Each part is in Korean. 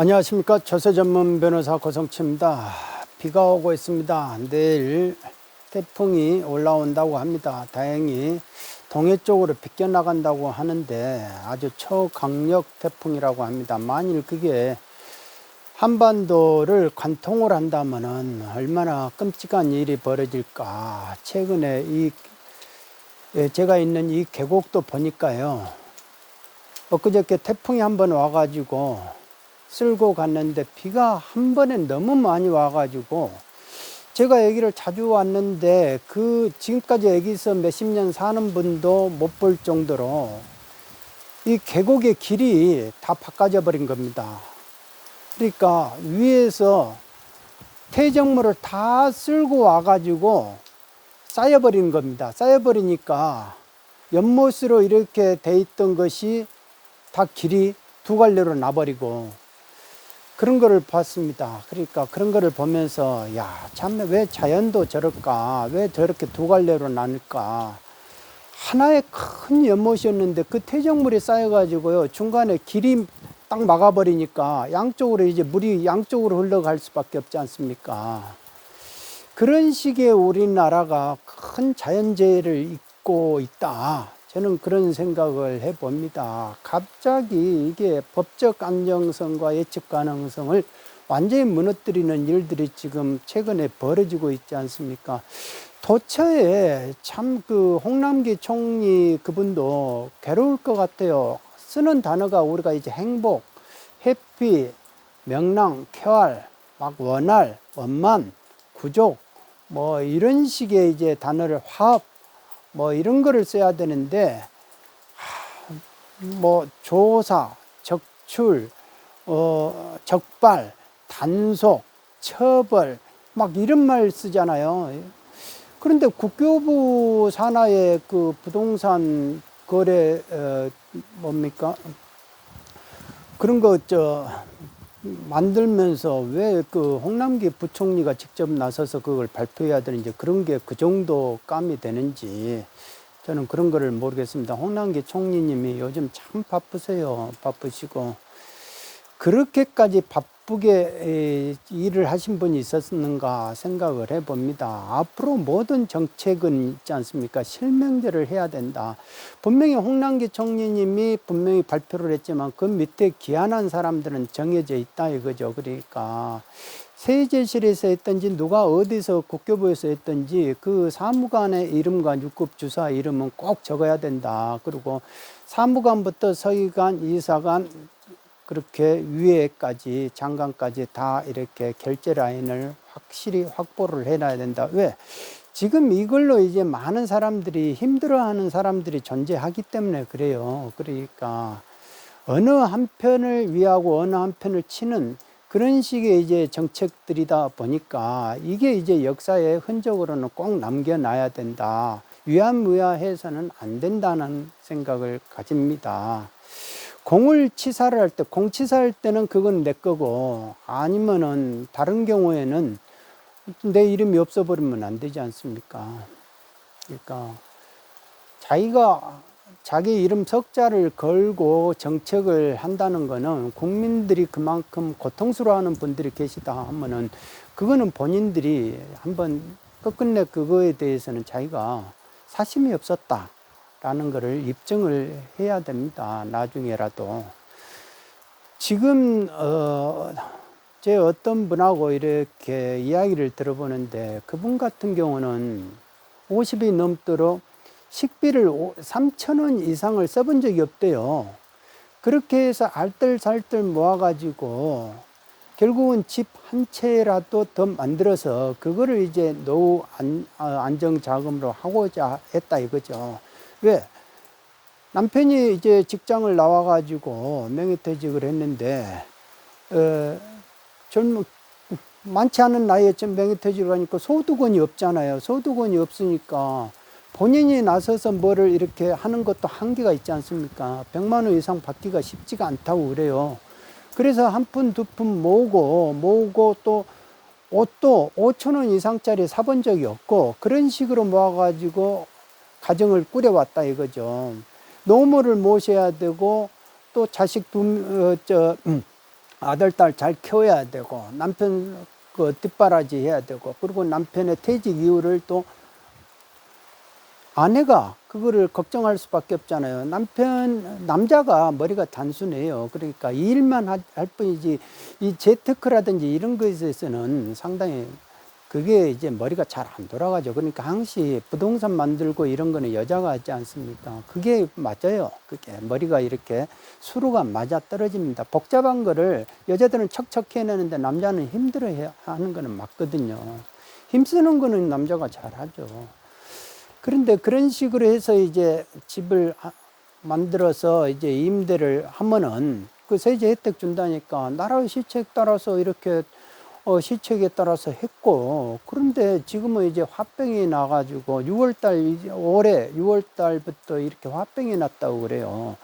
안녕하십니까 조세 전문 변호사 고성치입니다. 비가 오고 있습니다. 내일 태풍이 올라온다고 합니다. 다행히 동해 쪽으로 비껴나간다고 하는데 아주 초강력 태풍이라고 합니다. 만일 그게 한반도를 관통을 한다면은 얼마나 끔찍한 일이 벌어질까. 최근에 이 예, 제가 있는 이 계곡도 보니까요. 엊그저께 태풍이 한번 와가지고 쓸고 갔는데 비가 한 번에 너무 많이 와가지고 제가 여기를 자주 왔는데 그 지금까지 여기서 몇십 년 사는 분도 못 볼 정도로 이 계곡의 길이 다 바꿔져 버린 겁니다. 그러니까 위에서 퇴적물을 다 쓸고 와가지고 쌓여버린 겁니다. 쌓여버리니까 연못으로 이렇게 돼 있던 것이 다 길이 두 갈래로 나버리고 그런 거를 봤습니다. 그러니까 그런 거를 보면서 야, 참 왜 자연도 저럴까? 왜 저렇게 두 갈래로 나눌까? 하나의 큰 연못이었는데 그 퇴적물이 쌓여가지고요. 중간에 길이 딱 막아버리니까 양쪽으로 이제 물이 양쪽으로 흘러갈 수밖에 없지 않습니까? 그런 식의 우리나라가 큰 자연재해를 입고 있다. 저는 그런 생각을 해봅니다. 갑자기 이게 법적 안정성과 예측 가능성을 완전히 무너뜨리는 일들이 지금 최근에 벌어지고 있지 않습니까? 도처에 참 그 홍남기 총리 그분도 괴로울 것 같아요. 쓰는 단어가 우리가 이제 행복, 해피, 명랑, 쾌활, 막 원활, 원만, 구족, 뭐 이런 식의 이제 단어를 화합, 뭐 이런 거를 써야 되는데 하, 뭐 조사, 적출, 어, 적발, 단속, 처벌 막 이런 말 쓰잖아요. 그런데 국교부 산하의 그 부동산 거래 어, 뭡니까 그런 거저 만들면서 왜 그 홍남기 부총리가 직접 나서서 그걸 발표해야 되는지 그런 게 그 정도 감이 되는지 저는 그런 거를 모르겠습니다. 홍남기 총리님이 요즘 참 바쁘세요. 바쁘시고 그렇게까지 바쁘 게 에, 일을 하신 분이 있었는가 생각을 해봅니다. 앞으로 모든 정책은 있지 않습니까? 실명제를 해야 된다. 분명히 홍남기 총리님이 분명히 발표를 했지만 그 밑에 기한한 사람들은 정해져 있다 이거죠. 그러니까 세제실에서 했든지 누가 어디서 국교부에서 했든지 그 사무관의 이름과 유급 주사 이름은 꼭 적어야 된다. 그리고 사무관부터 서기관, 이사관 그렇게 위에까지 장관까지 다 이렇게 결제 라인을 확실히 확보를 해놔야 된다. 왜? 지금 이걸로 이제 많은 사람들이 힘들어하는 사람들이 존재하기 때문에 그래요. 그러니까 어느 한편을 위하고 어느 한편을 치는 그런 식의 이제 정책들이다 보니까 이게 이제 역사의 흔적으로는 꼭 남겨놔야 된다. 위안무야해서는 안 된다는 생각을 가집니다. 공을 치사를 할 때, 공 치사할 때는 그건 내 거고, 아니면은 다른 경우에는 내 이름이 없어버리면 안 되지 않습니까? 그러니까 자기가 자기 이름 석자를 걸고 정책을 한다는 거는 국민들이 그만큼 고통스러워하는 분들이 계시다 하면은 그거는 본인들이 한번 끝끝내 그거에 대해서는 자기가 사심이 없었다. 라는 것을 입증을 해야 됩니다. 나중에라도. 지금, 어, 제 어떤 분하고 이렇게 이야기를 들어보는데 그분 같은 경우는 50이 넘도록 식비를 3천 원 이상을 써본 적이 없대요. 그렇게 해서 알뜰살뜰 모아가지고 결국은 집 한 채라도 더 만들어서 그거를 이제 노후 안, 어, 안정 자금으로 하고자 했다 이거죠. 왜? 남편이 이제 직장을 나와가지고 명예퇴직을 했는데, 어, 젊은, 많지 않은 나이에 좀 명예퇴직을 하니까 소득원이 없잖아요. 소득원이 없으니까 본인이 나서서 뭐를 이렇게 하는 것도 한계가 있지 않습니까? 100만 원 이상 받기가 쉽지가 않다고 그래요. 그래서 한 푼, 두 푼 모으고, 모으고 또 옷도 5천 원 이상짜리 사본 적이 없고, 그런 식으로 모아가지고 가정을 꾸려왔다 이거죠. 노모를 모셔야 되고 또 자식 두, 어, 저, 음, 아들, 딸 잘 키워야 되고, 남편 그 뒷바라지 해야 되고, 그리고 남편의 퇴직 이후를 또 아내가 그거를 걱정할 수밖에 없잖아요. 남편, 남자가 머리가 단순해요. 그러니까 이 일만 하- 할 뿐이지, 이 재테크라든지 이런 것에 있어서는 상당히 그게 이제 머리가 잘 안 돌아가죠. 그러니까 항시 부동산 만들고 이런 거는 여자가 하지 않습니까? 그게 맞아요. 그게 머리가 이렇게 수로가 맞아 떨어집니다. 복잡한 거를 여자들은 척척 해내는데 남자는 힘들어 해- 하는 거는 맞거든요. 힘쓰는 거는 남자가 잘 하죠. 그런데 그런 식으로 해서 이제 집을 하- 만들어서 이제 임대를 하면은 그 세제 혜택 준다니까 나라의 시책 따라서 이렇게 어, 시책에 따라서 했고 그런데 지금은 이제 화병이 나가지고 6월달 이제 올해 6월달부터 이렇게 화병이 났다고 그래요.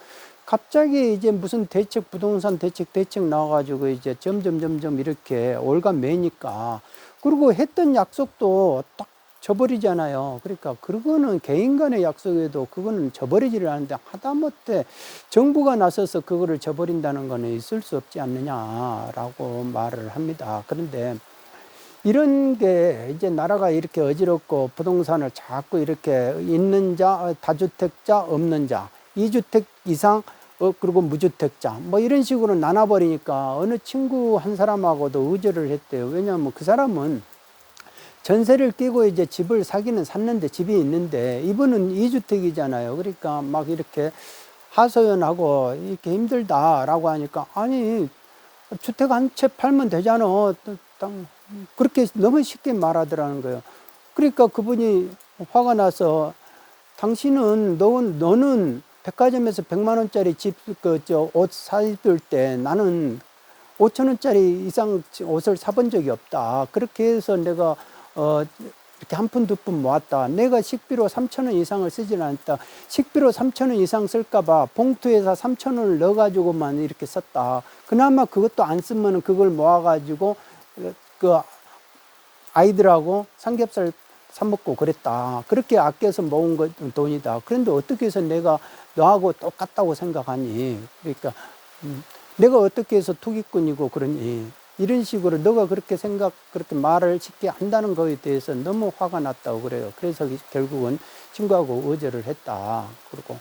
갑자기 이제 무슨 대책 부동산 대책 대책 나와가지고 이제 점점 점점 이렇게 올가 매니까 그리고 했던 약속도 딱 저버리잖아요. 그러니까 그거는 개인 간의 약속에도 그거는 저버리지를 않는데 하다못해 정부가 나서서 그거를 저버린다는 거는 있을 수 없지 않느냐라고 말을 합니다. 그런데 이런 게 이제 나라가 이렇게 어지럽고 부동산을 자꾸 이렇게 있는 자, 다주택자, 없는 자, 이주택 이상, 어, 그리고 무주택자, 뭐 이런 식으로 나눠버리니까 어느 친구 한 사람하고도 의절을 했대요. 왜냐하면 그 사람은 전세를 끼고 이제 집을 사기는 샀는데 집이 있는데 이분은 이주택이잖아요. 그러니까 막 이렇게 하소연하고 이렇게 힘들다라고 하니까 아니 주택 한 채 팔면 되잖아. 또 땅, 그렇게 너무 쉽게 말하더라는 거예요. 그러니까 그분이 화가 나서 당신은 너, 너는 백화점에서 100만 원짜리 집 그 저 옷 사입을 때 나는 5천 원짜리 이상 옷을 사본 적이 없다. 그렇게 해서 내가 어 이렇게 한 푼 두 푼 모았다. 내가 식비로 3천 원 이상을 쓰질 않았다. 식비로 3천 원 이상 쓸까봐 봉투에서 3천 원을 넣어가지고만 이렇게 썼다. 그나마 그것도 안 쓰면은 그걸 모아가지고 그 아이들하고 삼겹살 사 먹고 그랬다. 그렇게 아껴서 모은 것 돈이다. 그런데 어떻게 해서 내가 너하고 똑같다고 생각하니? 그러니까 음, 내가 어떻게 해서 투기꾼이고 그러니? 이런 식으로 너가 그렇게 생각, 그렇게 말을 쉽게 한다는 거에 대해서 너무 화가 났다고 그래요. 그래서 결국은 친구하고 의절을 했다. 그리고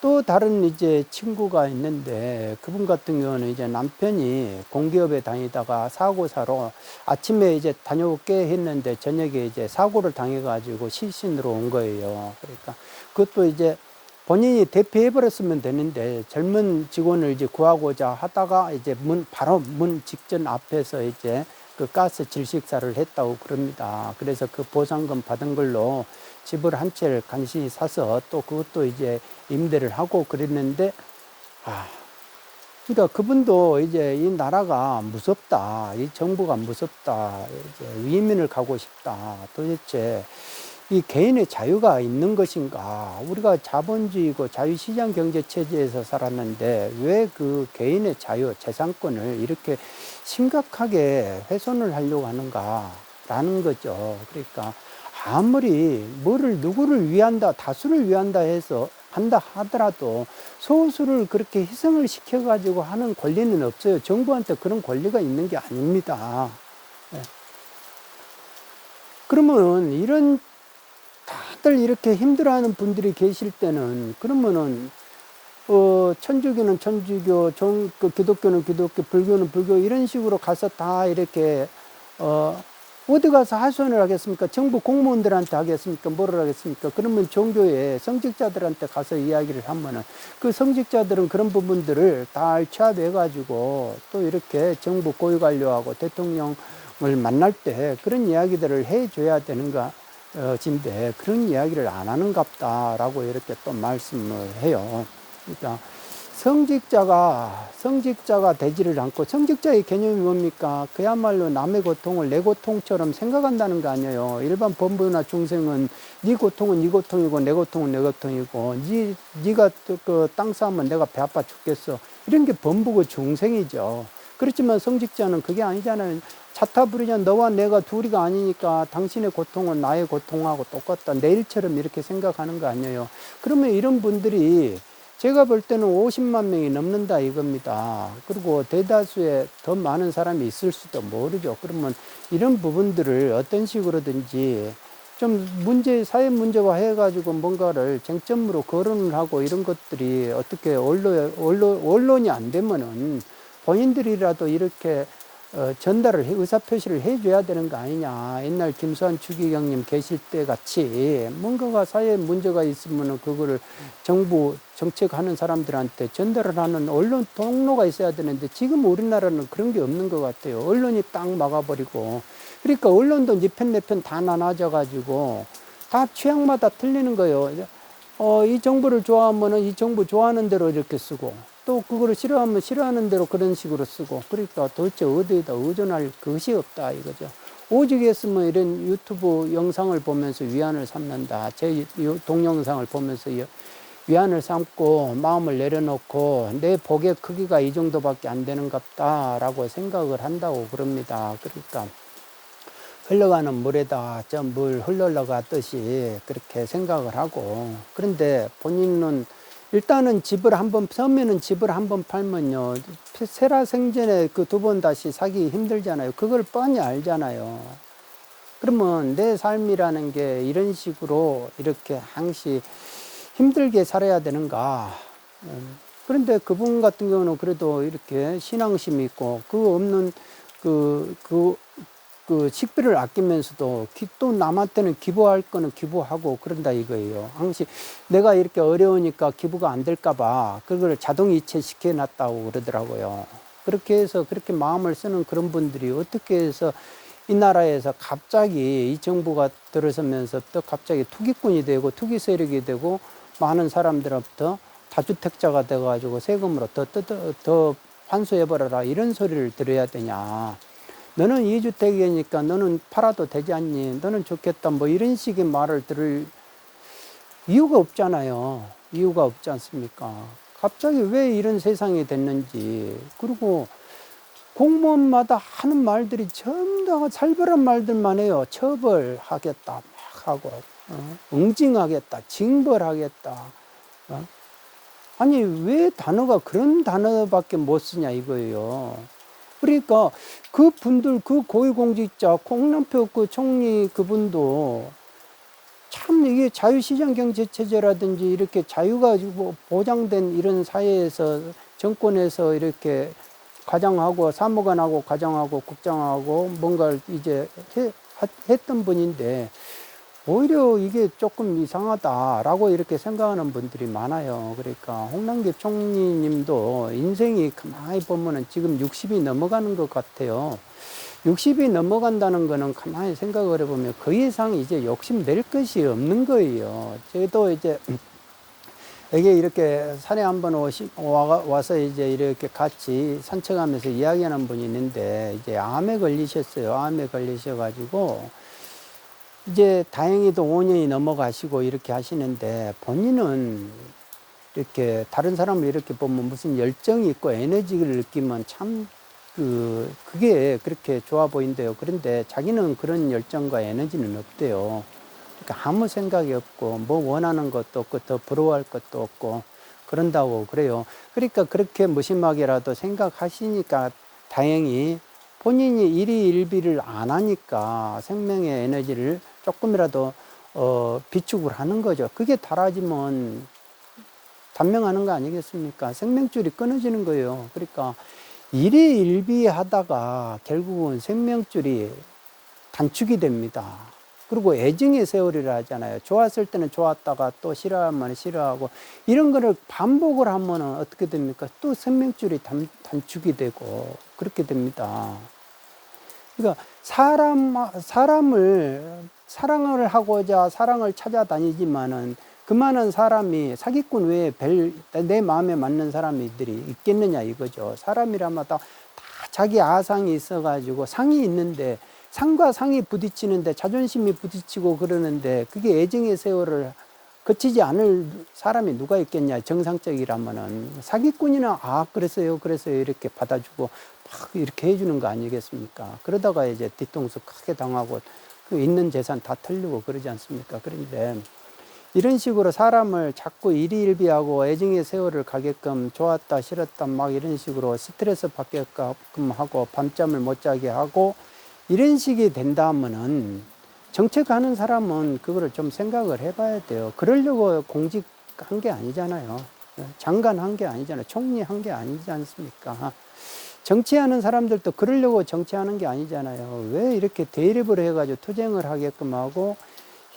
또 다른 이제 친구가 있는데 그분 같은 경우는 이제 남편이 공기업에 다니다가 사고사로 아침에 이제 다녀올게 했는데 저녁에 이제 사고를 당해가지고 실신으로 온 거예요. 그러니까 그것도 이제 본인이 대피해버렸으면 되는데 젊은 직원을 이제 구하고자 하다가 이제 문, 바로 문 직전 앞에서 이제 그 가스 질식사를 했다고 그럽니다. 그래서 그 보상금 받은 걸로 집을 한 채를 간신히 사서 또 그것도 이제 임대를 하고 그랬는데, 아, 그러니까 그분도 이제 이 나라가 무섭다. 이 정부가 무섭다. 이제 위민을 가고 싶다. 도대체 이 개인의 자유가 있는 것인가? 우리가 자본주의고 자유시장 경제 체제에서 살았는데 왜 그 개인의 자유, 재산권을 이렇게 심각하게 훼손을 하려고 하는가라는 거죠. 그러니까 아무리 뭐를 누구를 위한다, 다수를 위한다 해서 한다 하더라도 소수를 그렇게 희생을 시켜 가지고 하는 권리는 없어요. 정부한테 그런 권리가 있는 게 아닙니다. 예. 그러면 이런 다들 이렇게 힘들어하는 분들이 계실 때는 그러면은 어 천주교는 천주교, 종, 그 기독교는 기독교, 불교는 불교 이런 식으로 가서 다 이렇게 어 어디 가서 하소연을 하겠습니까? 정부 공무원들한테 하겠습니까? 뭐를 하겠습니까? 그러면 종교의 성직자들한테 가서 이야기를 하면은 그 성직자들은 그런 부분들을 다 취합해가지고 또 이렇게 정부 고위관료하고 대통령을 만날 때 그런 이야기들을 해줘야 되는가 어, 진데 그런 이야기를 안 하는갑다라고 이렇게 또 말씀을 해요. 그러니까 성직자가 성직자가 되지를 않고 성직자의 개념이 뭡니까? 그야말로 남의 고통을 내 고통처럼 생각한다는 거 아니에요. 일반 범부나 중생은 네 고통은 네 고통이고 내 고통은 내 고통이고 네 네가 그땅 싸면 내가 배 아파 죽겠어. 이런 게 범부고 중생이죠. 그렇지만 성직자는 그게 아니잖아요. 자타 부르냐 너와 내가 둘이가 아니니까 당신의 고통은 나의 고통하고 똑같다. 내일처럼 이렇게 생각하는 거 아니에요. 그러면 이런 분들이 제가 볼 때는 50만 명이 넘는다 이겁니다. 그리고 대다수의 더 많은 사람이 있을 수도 모르죠. 그러면 이런 부분들을 어떤 식으로든지 좀 문제, 사회 문제화 해가지고 뭔가를 쟁점으로 거론을 하고 이런 것들이 어떻게 언론, 언론, 언론이 안 되면은 본인들이라도 이렇게 어, 전달을 해, 의사표시를 해줘야 되는 거 아니냐. 옛날 김수환 추기경님 계실 때 같이 뭔가가 사회에 문제가 있으면은 그거를 정부 정책하는 사람들한테 전달을 하는 언론 통로가 있어야 되는데 지금 우리나라는 그런 게 없는 것 같아요. 언론이 딱 막아버리고. 그러니까 언론도 니편 내편 다 나눠져 가지고 다 취향마다 틀리는 거예요. 어, 이 정부를 좋아하면은 이 정부 좋아하는 대로 이렇게 쓰고 또 그거를 싫어하면 싫어하는 대로 그런 식으로 쓰고 그러니까 도대체 어디에다 의존할 것이 없다 이거죠. 오직 했으면 이런 유튜브 영상을 보면서 위안을 삼는다. 제 유- 동영상을 보면서 여- 위안을 삼고 마음을 내려놓고 내 복의 크기가 이 정도밖에 안 되는갑다 라고 생각을 한다고 그럽니다. 그러니까 흘러가는 물에다 저 물 흘러가듯이 그렇게 생각을 하고 그런데 본인은 일단은 집을 한번 서면은 집을 한번 팔면요. 세라 생전에 그 두 번 다시 사기 힘들잖아요. 그걸 뻔히 알잖아요. 그러면 내 삶이라는 게 이런 식으로 이렇게 항시 힘들게 살아야 되는가? 음, 그런데 그분 같은 경우는 그래도 이렇게 신앙심이 있고 그 없는 그, 그, 그 식비를 아끼면서도 기- 또 남한테는 기부할 거는 기부하고 그런다 이거예요. 항상 내가 이렇게 어려우니까 기부가 안 될까봐 그걸 자동 이체 시켜놨다고 그러더라고요. 그렇게 해서 그렇게 마음을 쓰는 그런 분들이 어떻게 해서 이 나라에서 갑자기 이 정부가 들어서면서 또 갑자기 투기꾼이 되고 투기 세력이 되고 많은 사람들로부터 다주택자가 돼가지고 세금으로 더, 더, 더, 더 환수해버려라 이런 소리를 들어야 되냐. 너는 이주택이니까 너는 팔아도 되지 않니? 너는 좋겠다. 뭐 이런 식의 말을 들을 이유가 없잖아요. 이유가 없지 않습니까? 갑자기 왜 이런 세상이 됐는지. 그리고 공무원마다 하는 말들이 전부 다 살벌한 말들만 해요. 처벌하겠다. 막 하고, 어? 응징하겠다. 징벌하겠다. 어? 아니, 왜 단어가 그런 단어밖에 못 쓰냐 이거예요. 그러니까 그 분들, 그 고위공직자, 홍남표 그 총리 그분도 참 이게 자유시장 경제 체제라든지 이렇게 자유가 뭐 보장된 이런 사회에서 정권에서 이렇게 과장하고 사무관하고 과장하고 국장하고 뭔가를 이제 해, 했던 분인데 오히려 이게 조금 이상하다라고 이렇게 생각하는 분들이 많아요. 그러니까 홍남기 총리님도 인생이 가만히 보면은 지금 60이 넘어가는 것 같아요. 60이 넘어간다는 거는 가만히 생각을 해보면 그 이상 이제 욕심 낼 것이 없는 거예요. 저도 이제 여기 이렇게 산에 한번 와서 이제 이렇게 같이 산책하면서 이야기하는 분이 있는데 이제 암에 걸리셨어요. 암에 걸리셔가지고 이제 다행히도 5년이 넘어가시고 이렇게 하시는데 본인은 이렇게 다른 사람을 이렇게 보면 무슨 열정이 있고 에너지를 느끼면 참 그, 그게 그렇게 좋아 보인대요. 그런데 자기는 그런 열정과 에너지는 없대요. 그러니까 아무 생각이 없고 뭐 원하는 것도 없고 더 부러워할 것도 없고 그런다고 그래요. 그러니까 그렇게 무심하게라도 생각하시니까 다행히 본인이 일희일비를 안 하니까 생명의 에너지를 조금이라도 어, 비축을 하는 거죠. 그게 달아지면 단명하는 거 아니겠습니까? 생명줄이 끊어지는 거예요. 그러니까 일희일비 하다가 결국은 생명줄이 단축이 됩니다. 그리고 애증의 세월이라 하잖아요. 좋았을 때는 좋았다가 또 싫어하면 싫어하고 이런 거를 반복을 하면 어떻게 됩니까? 또 생명줄이 단, 단축이 되고 그렇게 됩니다. 그러니까 사람 사람을 사랑을 하고자 사랑을 찾아다니지만은 그 많은 사람이 사기꾼 외에 별 내 마음에 맞는 사람들이 있겠느냐 이거죠. 사람이라면 다, 다 자기 아상이 있어가지고 상이 있는데 상과 상이 부딪히는데 자존심이 부딪히고 그러는데 그게 애정의 세월을 거치지 않을 사람이 누가 있겠냐 정상적이라면은 사기꾼이나 아 그랬어요 그랬어요 이렇게 받아주고 막 이렇게 해주는 거 아니겠습니까 그러다가 이제 뒤통수 크게 당하고 그 있는 재산 다 털리고 그러지 않습니까 그런데 이런 식으로 사람을 자꾸 일희일비하고 애정의 세월을 가게끔 좋았다 싫었다 막 이런 식으로 스트레스 받게끔 하고 밤잠을 못 자게 하고 이런 식이 된다면은 정책하는 사람은 그거를 좀 생각을 해봐야 돼요. 그러려고 공직한 게 아니잖아요. 장관 한 게 아니잖아요. 총리 한 게 아니지 않습니까? 정치하는 사람들도 그러려고 정치하는 게 아니잖아요. 왜 이렇게 대립을 해가지고 투쟁을 하게끔 하고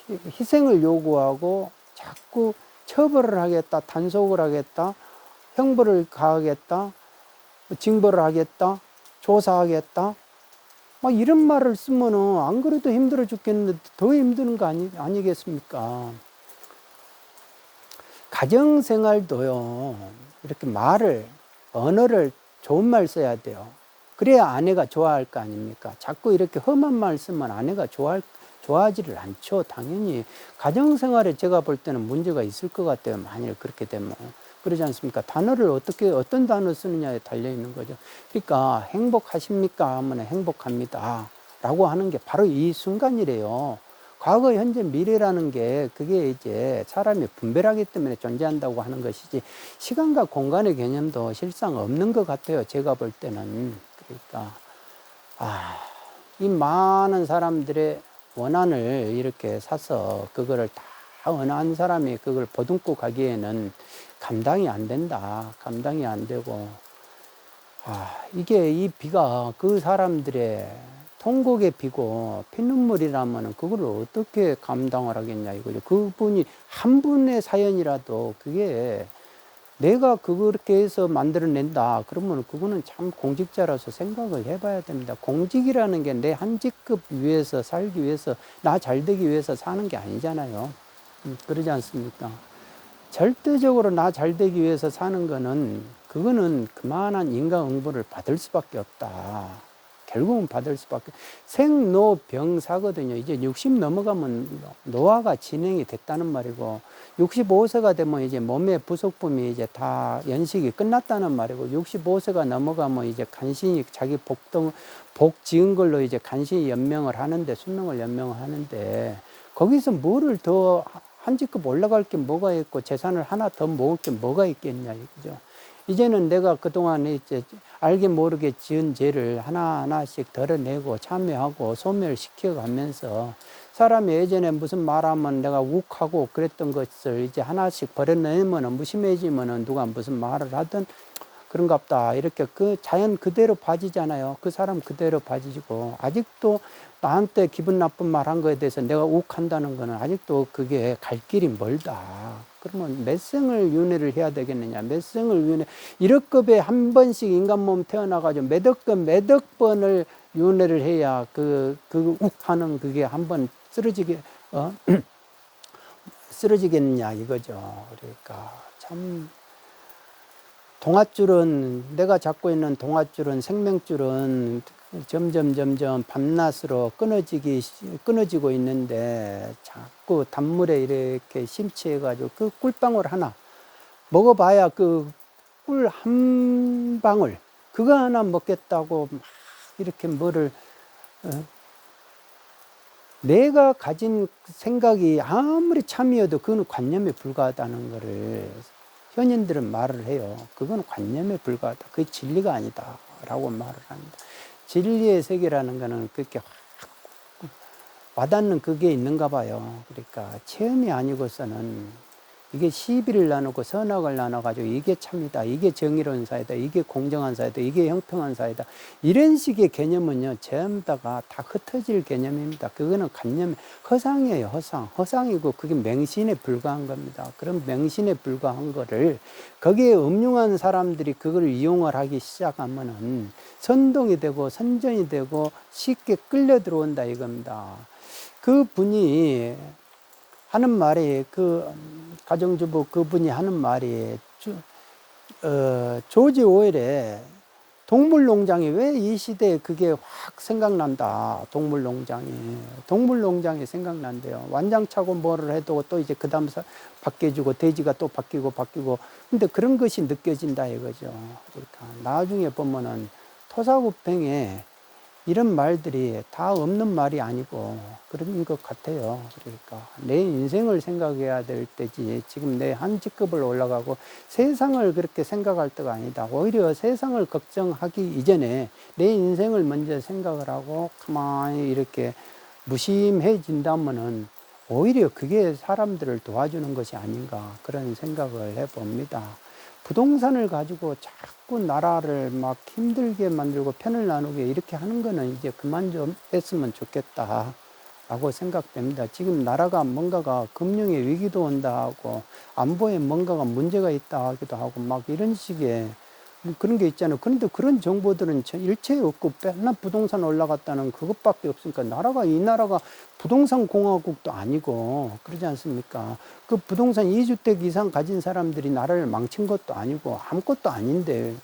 희- 희생을 요구하고 자꾸 처벌을 하겠다, 단속을 하겠다, 형벌을 가하겠다, 징벌을 하겠다, 조사하겠다. 막 이런 말을 쓰면은 안 그래도 힘들어 죽겠는데 더 힘드는 거 아니, 아니겠습니까? 가정 생활도요, 이렇게 말을, 언어를 좋은 말 써야 돼요. 그래야 아내가 좋아할 거 아닙니까? 자꾸 이렇게 험한 말 쓰면 아내가 좋아할, 좋아하지를 않죠. 당연히. 가정 생활에 제가 볼 때는 문제가 있을 것 같아요. 만일 그렇게 되면. 그러지 않습니까? 단어를 어떻게, 어떤 단어 쓰느냐에 달려 있는 거죠. 그러니까 행복하십니까? 하면 행복합니다. 라고 하는 게 바로 이 순간이래요. 과거, 현재, 미래라는 게 그게 이제 사람이 분별하기 때문에 존재한다고 하는 것이지 시간과 공간의 개념도 실상 없는 것 같아요. 제가 볼 때는. 그러니까, 아, 이 많은 사람들의 원한을 이렇게 사서 그거를 다 어느 한 사람이 그걸 보듬고 가기에는 감당이 안 된다. 감당이 안 되고, 아, 이게 이 비가 그 사람들의 통곡의 비고 피눈물이라면 그걸 어떻게 감당을 하겠냐 이거죠. 그분이 한 분의 사연이라도 그게 내가 그렇게 해서 만들어낸다. 그러면 그거는 참 공직자라서 생각을 해봐야 됩니다. 공직이라는 게 내 한 직급 위해서 살기 위해서 나 잘 되기 위해서 사는 게 아니잖아요. 음, 그러지 않습니까? 절대적으로 나 잘 되기 위해서 사는 거는 그거는 그만한 인간 응보를 받을 수밖에 없다. 결국은 받을 수밖에 생로병사거든요. 이제 60 넘어가면 노화가 진행이 됐다는 말이고 65세가 되면 이제 몸의 부속품이 이제 다 연식이 끝났다는 말이고 65세가 넘어가면 이제 간신히 자기 복동 복 지은 걸로 이제 간신히 연명을 하는데 수명을 연명을 하는데 거기서 뭐를 더 한 직급 올라갈 게 뭐가 있고 재산을 하나 더 모을 게 뭐가 있겠냐 이거죠. 이제는 내가 그동안 이제 알게 모르게 지은 죄를 하나하나씩 덜어내고 참여하고 소멸시켜 가면서 사람이 예전에 무슨 말하면 내가 욱하고 그랬던 것을 이제 하나씩 버려내면 무심해지면 누가 무슨 말을 하든 그런갑다. 이렇게 그 자연 그대로 봐지잖아요. 그 사람 그대로 봐지고 아직도 나한테 기분 나쁜 말 한 거에 대해서 내가 욱한다는 거는 아직도 그게 갈 길이 멀다. 그러면 몇 생을 윤회를 해야 되겠느냐? 몇 생을 윤회, 1억급에 한 번씩 인간 몸 태어나가지고 몇 억급, 몇 억 번을 윤회를 해야 그, 그 욱 하는 그게 한 번 쓰러지게, 어? 쓰러지겠느냐 이거죠. 그러니까 참 동아줄은 내가 잡고 있는 동아줄은 생명줄은 점점 점점 밤낮으로 끊어지기 시- 끊어지고 있는데 자꾸 단물에 이렇게 심취해 가지고 그 꿀방울 하나 먹어봐야 그 꿀 한 방울 그거 하나 먹겠다고 막 이렇게 뭐를 어, 내가 가진 생각이 아무리 참이어도 그거는 관념에 불과하다는 거를 현인들은 말을 해요. 그건 관념에 불과하다. 그게 진리가 아니다. 라고 말을 합니다. 진리의 세계라는 거는 그렇게 확 와닿는 그게 있는가 봐요. 그러니까 체험이 아니고서는 이게 시비를 나누고 선악을 나눠가지고 이게 참이다. 이게 정의로운 사회다. 이게 공정한 사회다. 이게 형평한 사회다. 이런 식의 개념은요, 전부 다가 다 흩어질 개념입니다. 그거는 관념, 허상이에요, 허상. 허상이고 그게 맹신에 불과한 겁니다. 그런 맹신에 불과한 거를 거기에 음흉한 사람들이 그걸 이용을 하기 시작하면은 선동이 되고 선전이 되고 쉽게 끌려 들어온다 이겁니다. 그 분이 하는 말이 그 가정주부 그분이 하는 말이 주, 어, 조지 오웰의 동물농장이 왜 이 시대에 그게 확 생각난다. 동물농장이 동물농장이 생각난대요. 완장차고 뭐를 해도 또 이제 그 다음 바뀌어주고 돼지가 또 바뀌고 바뀌고 근데 그런 것이 느껴진다 이거죠. 그러니까 나중에 보면은 토사구팽에 이런 말들이 다 없는 말이 아니고 그런 것 같아요. 그러니까 내 인생을 생각해야 될 때지 지금 내 한 직급을 올라가고 세상을 그렇게 생각할 때가 아니다. 오히려 세상을 걱정하기 이전에 내 인생을 먼저 생각을 하고 가만히 이렇게 무심해진다면은 오히려 그게 사람들을 도와주는 것이 아닌가 그런 생각을 해봅니다. 부동산을 가지고 자꾸 나라를 막 힘들게 만들고 편을 나누게 이렇게 하는 거는 이제 그만 좀 했으면 좋겠다. 라고 생각됩니다. 지금 나라가 뭔가가 금융의 위기도 온다 하고 안보에 뭔가가 문제가 있다 하기도 하고 막 이런 식의 뭐 그런 게 있잖아요. 그런데 그런 정보들은 저 일체 없고 맨날 부동산 올라갔다는 그것밖에 없으니까 나라가 이 나라가 부동산 공화국도 아니고 그러지 않습니까? 그 부동산 2주택 이상 가진 사람들이 나라를 망친 것도 아니고 아무것도 아닌데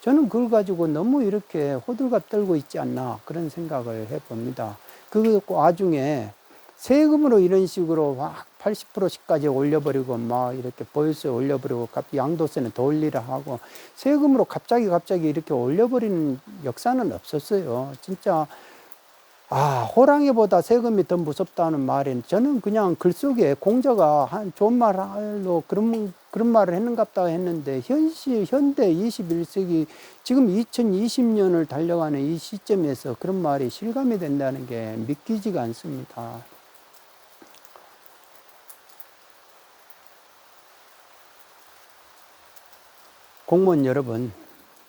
저는 그걸 가지고 너무 이렇게 호들갑 떨고 있지 않나 그런 생각을 해봅니다. 그 와중에 세금으로 이런 식으로 막 80%씩까지 올려버리고 막 이렇게 보유세 올려버리고 갑- 양도세는 더 올리라 하고 세금으로 갑자기 갑자기 이렇게 올려버리는 역사는 없었어요. 진짜 아 호랑이보다 세금이 더 무섭다는 말은 저는 그냥 글 속에 공자가 한 좋은 말로 그런 그런 말을 했는갑다 했는데 현시 현대 21세기 지금 2020년을 달려가는 이 시점에서 그런 말이 실감이 된다는 게 믿기지가 않습니다. 공무원 여러분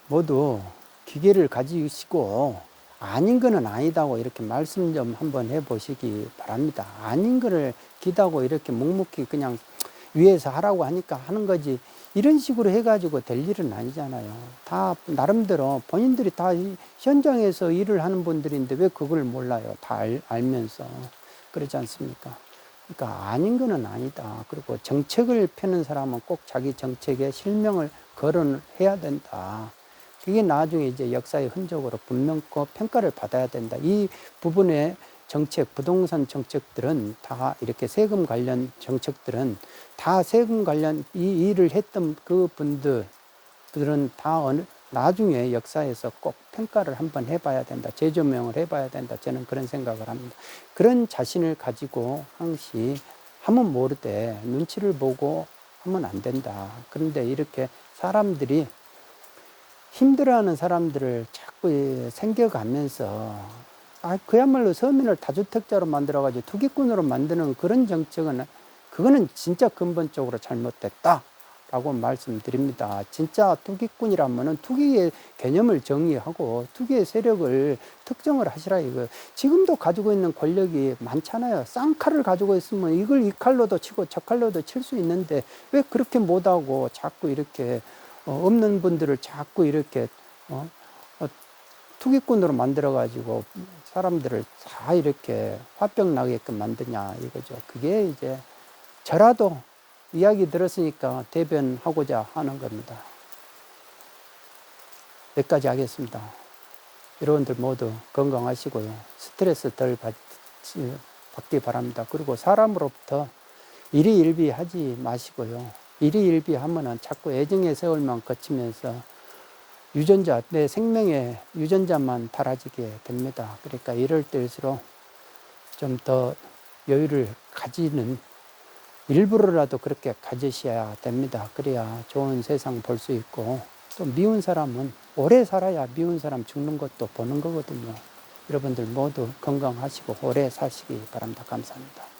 모두 기계를 가지시고 아닌 거는 아니다고 이렇게 말씀 좀 한번 해보시기 바랍니다. 아닌 거를 기다고 이렇게 묵묵히 그냥 위에서 하라고 하니까 하는 거지 이런 식으로 해가지고 될 일은 아니잖아요. 다 나름대로 본인들이 다이 현장에서 일을 하는 분들인데 왜 그걸 몰라요? 다 알, 알면서 그렇지 않습니까? 그러니까 아닌 거는 아니다. 그리고 정책을 펴는 사람은 꼭 자기 정책에 실명을 거론해야 된다. 그게 나중에 이제 역사의 흔적으로 분명코 평가를 받아야 된다. 이 부분의 정책, 부동산 정책들은 다 이렇게 세금 관련 정책들은 다 세금 관련 이 일을 했던 그 분들들은 다 어느 나중에 역사에서 꼭 평가를 한번 해봐야 된다. 재조명을 해봐야 된다. 저는 그런 생각을 합니다. 그런 자신을 가지고 항시 하면 모르되 눈치를 보고 하면 안 된다. 그런데 이렇게 사람들이 힘들어하는 사람들을 자꾸 생겨가면서 아 그야말로 서민을 다주택자로 만들어가지고 투기꾼으로 만드는 그런 정책은 그거는 진짜 근본적으로 잘못됐다. 라고 말씀드립니다. 진짜 투기꾼이라면은 투기의 개념을 정의하고 투기의 세력을 특정을 하시라 이거. 지금도 가지고 있는 권력이 많잖아요. 쌍칼을 가지고 있으면 이걸 이 칼로도 치고 저 칼로도 칠 수 있는데 왜 그렇게 못하고 자꾸 이렇게 어, 없는 분들을 자꾸 이렇게 어, 어, 투기꾼으로 만들어 가지고 사람들을 다 이렇게 화병 나게끔 만드냐 이거죠. 그게 이제 저라도 이야기 들었으니까 대변하고자 하는 겁니다. 여기까지 하겠습니다. 여러분들 모두 건강하시고요. 스트레스 덜 받, 받기 바랍니다. 그리고 사람으로부터 일희일비 하지 마시고요. 일희일비 하면은 자꾸 애정의 세월만 거치면서 유전자, 내 생명의 유전자만 달아지게 됩니다. 그러니까 이럴 때일수록 좀 더 여유를 가지는 일부러라도 그렇게 가지셔야 됩니다. 그래야 좋은 세상 볼 수 있고 또 미운 사람은 오래 살아야 미운 사람 죽는 것도 보는 거거든요. 여러분들 모두 건강하시고 오래 사시기 바랍니다. 감사합니다.